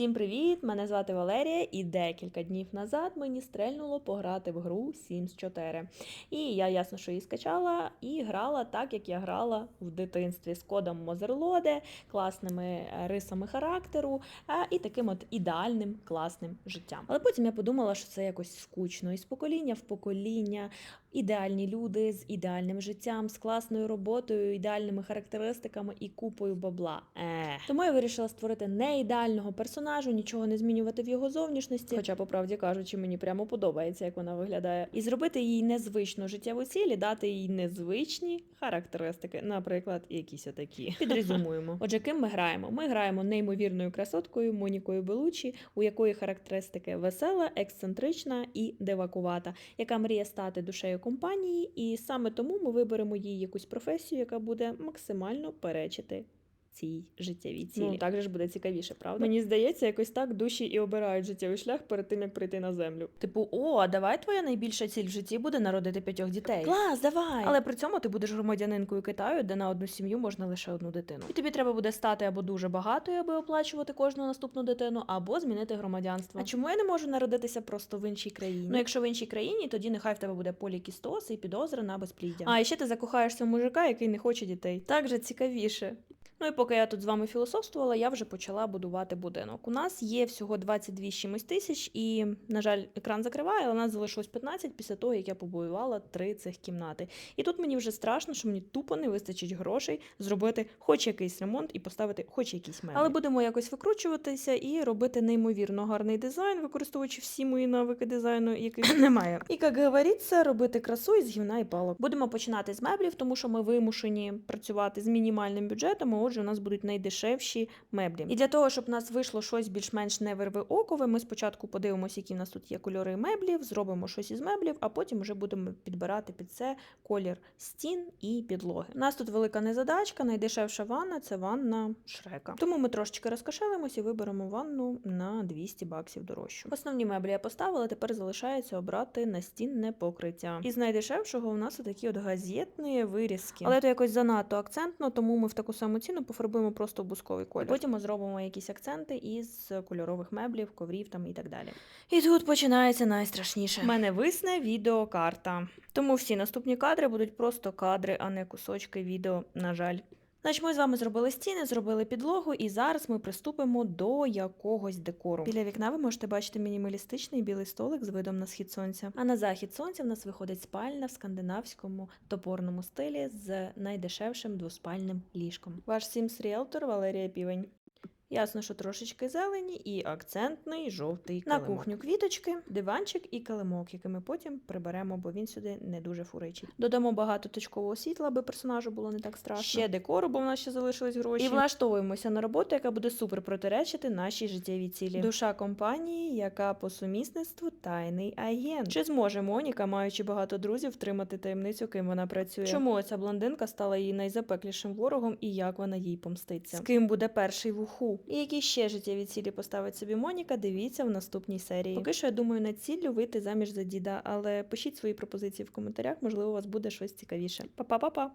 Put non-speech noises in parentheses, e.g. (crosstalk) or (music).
Всім привіт! Мене звати Валерія, і декілька днів назад мені стрельнуло пограти в гру Sims 4. І я ясно, що її скачала і грала так, як я грала в дитинстві з кодом Мозерлоде, класними е, рисами характеру і таким от ідеальним класним життям. Але потім я подумала, що це якось скучно, і з покоління в покоління ідеальні люди з ідеальним життям, з класною роботою, ідеальними характеристиками і купою бабла. Ех. Тому я вирішила створити не ідеального персонажу, нічого не змінювати в його зовнішності. Хоча, по правді кажучи, мені прямо подобається, як вона виглядає. І зробити їй незвичну життєву ціль, і дати їй незвичні характеристики, наприклад, якісь отакі. Підрезюмуємо. (laughs) Отже, ким ми граємо? Ми граємо неймовірною красоткою Монікою Белучі, у якої характеристики весела, ексцентрична і девакувата, яка мріє стати душею компанії, і саме тому ми виберемо їй якусь професію, яка буде максимально перечити. Цій життєвій цілі. Ну, так же ж буде цікавіше, правда? Мені здається, якось так душі і обирають життєвий шлях перед тим, як прийти на землю. Типу, о, а давай твоя найбільша ціль в житті буде народити п'ятьох дітей. Клас, давай! Але при цьому ти будеш громадянинкою Китаю, де на одну сім'ю можна лише одну дитину. І тобі треба буде стати або дуже багатою, аби оплачувати кожну наступну дитину, або змінити громадянство. А чому я не можу народитися просто в іншій країні? Ну, якщо в іншій країні, тоді нехай в тебе буде полікістоз і підозра на безпліддя. А і ще ти закохаєшся в мужика, який не хоче дітей. Так же цікавіше. Ну і поки я тут з вами філософствувала, я вже почала будувати будинок. У нас є всього 22 з чимось тисяч, і, на жаль, екран закриває, але у нас залишилось 15 після того, як я побудувала три цих кімнати. І тут мені вже страшно, що мені тупо не вистачить грошей зробити хоч якийсь ремонт і поставити хоч якісь меблі. Але будемо якось викручуватися і робити неймовірно гарний дизайн, використовуючи всі мої навики дизайну, яких (clears throat) немає. І як говориться, робити красу із гівна і палок. Будемо починати з меблів, тому що ми вимушені працювати з мінімальним бюджетом. Отже, у нас будуть найдешевші меблі. І для того, щоб у нас вийшло щось більш-менш неверви окове, ми спочатку подивимося, які в нас тут є кольори меблів, зробимо щось із меблів, а потім вже будемо підбирати під це колір стін і підлоги. У нас тут велика незадачка, найдешевша ванна це ванна шрека. Тому ми трошечки розкошелимось і виберемо ванну на 200 баксів дорожчу. Основні меблі я поставила, тепер залишається обрати настінне покриття. Із найдешевшого у нас такі от газетні вирізки. Але це якось занадто акцентно, тому ми в таку саму ціну пофарбуємо просто в бусковий колір. Потім ми зробимо якісь акценти із кольорових меблів, коврів там і так далі. І тут починається найстрашніше. У мене висне відеокарта. Тому всі наступні кадри будуть просто кадри, а не кусочки відео, на жаль. Значить, ми з вами зробили стіни, зробили підлогу, і зараз ми приступимо до якогось декору. Біля вікна ви можете бачити мінімалістичний білий столик з видом на схід сонця. А на захід сонця в нас виходить спальня в скандинавському топорному стилі з найдешевшим двоспальним ліжком. Ваш Sims Realtor Валерія Півень. Ясно, що трошечки зелені і акцентний жовтий килимок. На кухню квіточки, диванчик і килимок, який ми потім приберемо, бо він сюди не дуже фуричить. Додамо багато точкового світла, аби персонажу було не так страшно. Ще декору, бо в нас ще залишились гроші. І влаштовуємося на роботу, яка буде супер протиречити нашій життєвій цілі. Душа компанії, яка по сумісництву тайний агент. Чи зможе Моніка, маючи багато друзів, втримати таємницю, ким вона працює? Чому ця блондинка стала її найзапеклішим ворогом і як вона їй помститься? З ким буде перший в уху? І які ще життєві цілі поставить собі Моніка, дивіться в наступній серії. Поки що я думаю над ціллю вийти заміж за діда, але пишіть свої пропозиції в коментарях, можливо, у вас буде щось цікавіше. Па-па-па-па!